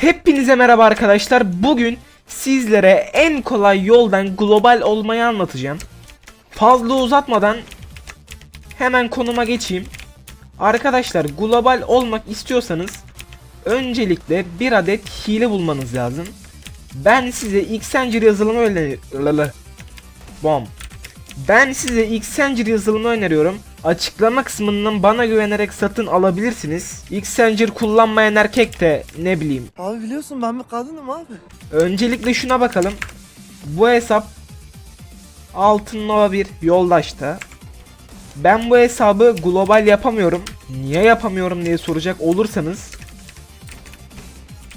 Hepinize merhaba arkadaşlar. Bugün sizlere en kolay yoldan global olmayı anlatacağım. Fazla uzatmadan hemen konuma geçeyim. Arkadaşlar global olmak istiyorsanız öncelikle bir adet hile bulmanız lazım. Ben size Xanger yazılımı öneriyorum. Bom. Ben size Xanger yazılımı öneriyorum. Açıklama kısmından bana güvenerek satın alabilirsiniz. Xanger kullanmayan erkek de ne bileyim. Abi biliyorsun ben bir kadınım abi. Öncelikle şuna bakalım. Bu hesap Altın Nova 1 yoldaşta. Ben bu hesabı global yapamıyorum. Niye yapamıyorum diye soracak olursanız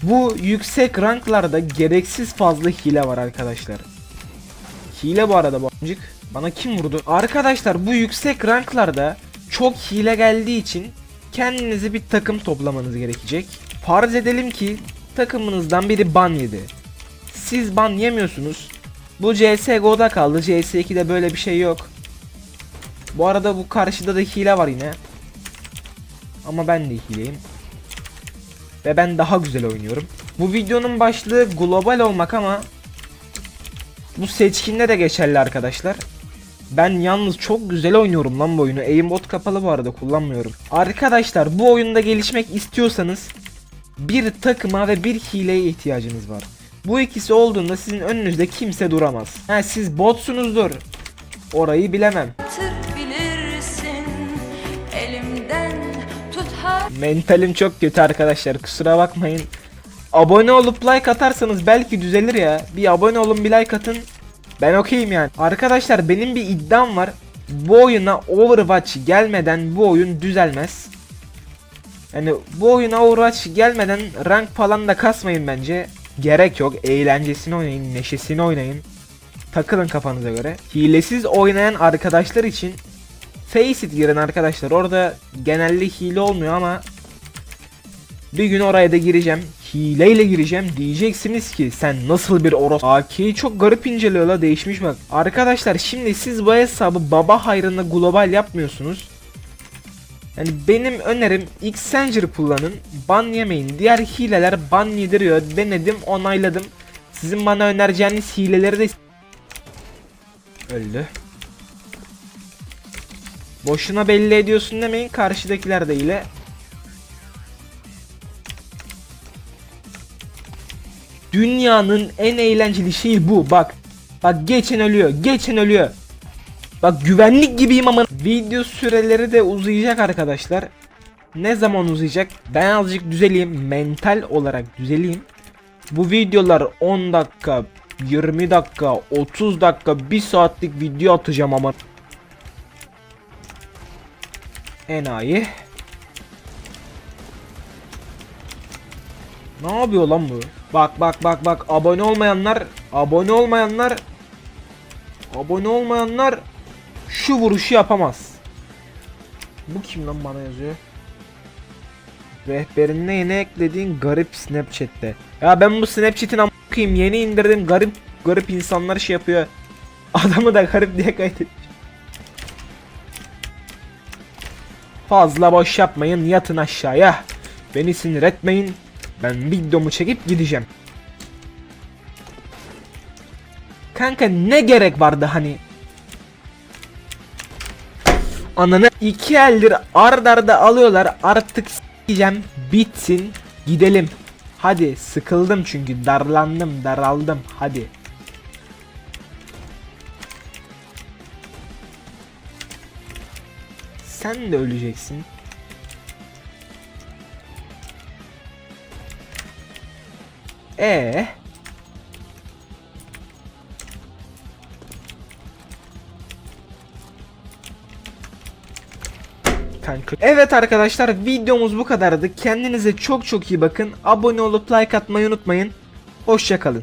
bu yüksek ranklarda gereksiz fazla hile var arkadaşlar. Hile bu arada bu amcık. Bana kim vurdu? Arkadaşlar bu yüksek ranklarda çok hile geldiği için kendinize bir takım toplamanız gerekecek. Farz edelim ki takımınızdan biri ban yedi. Siz ban yemiyorsunuz. Bu CSGO'da kaldı. CS2'de böyle bir şey yok. Bu arada bu karşıda da hile var yine. Ama ben de hileyim. Ve ben daha güzel oynuyorum. Bu videonun başlığı global olmak ama bu seçkinde de geçerli arkadaşlar. Ben yalnız çok güzel oynuyorum lan bu oyunu. Aimbot kapalı bu arada kullanmıyorum. Arkadaşlar bu oyunda gelişmek istiyorsanız bir takıma ve bir hileye ihtiyacınız var. Bu ikisi olduğunda sizin önünüzde kimse duramaz. Ha siz botsunuzdur. Orayı bilemem. Mentalim çok kötü arkadaşlar kusura bakmayın. Abone olup like atarsanız belki düzelir ya. Bir abone olun bir like atın. Ben okeyim yani. Arkadaşlar benim bir iddiam var. Bu oyuna Overwatch gelmeden bu oyun düzelmez. Yani bu oyuna Overwatch gelmeden rank falan da kasmayın bence. Gerek yok. Eğlencesini oynayın, neşesini oynayın. Takılın kafanıza göre. Hilesiz oynayan arkadaşlar için Faceit girin arkadaşlar. Orada genelde hile olmuyor ama bir gün oraya da gireceğim. Hileyle gireceğim. Diyeceksiniz ki sen nasıl bir oros... AK'yi çok garip inceliyor la değişmiş bak. Arkadaşlar şimdi siz bu hesabı baba hayrına global yapmıyorsunuz. Yani benim önerim Xanger kullanın. Ban yemeyin. Diğer hileler ban yediriyor. Denedim onayladım. Sizin bana önereceğiniz hileleri de... Öldü. Boşuna belli ediyorsun demeyin. Karşıdakiler de ile. Dünyanın en eğlenceli şeyi bu. Bak. Bak geçen ölüyor. Geçen ölüyor. Bak güvenlik gibiyim ama video süreleri de uzayacak arkadaşlar. Ne zaman uzayacak? Ben azıcık düzeleyim. Mental olarak düzeleyim. Bu videolar 10 dakika, 20 dakika, 30 dakika, 1 saatlik video atacağım ama. Enayi. Ne yapıyor lan bu? Bak bak bak bak abone olmayanlar, abone olmayanlar, abone olmayanlar şu vuruşu yapamaz. Bu kim lan bana yazıyor? Rehberine yeni eklediğin garip Snapchat'te. Ya ben bu Snapchat'in amkıyım yeni indirdim garip garip insanlar şey yapıyor. Adamı da garip diye kaydetmiş. Fazla boş yapmayın yatın aşağıya. Beni sinir etmeyin. Ben videomu çekip gideceğim. Kanka ne gerek vardı hani? Ananı iki eldir ard arda alıyorlar artık s**eceğim bitsin gidelim. Hadi sıkıldım çünkü darlandım daraldım hadi. Sen de öleceksin. E Kanka. Evet arkadaşlar videomuz bu kadardı. Kendinize çok çok iyi bakın. Abone olup like atmayı unutmayın. Hoşçakalın.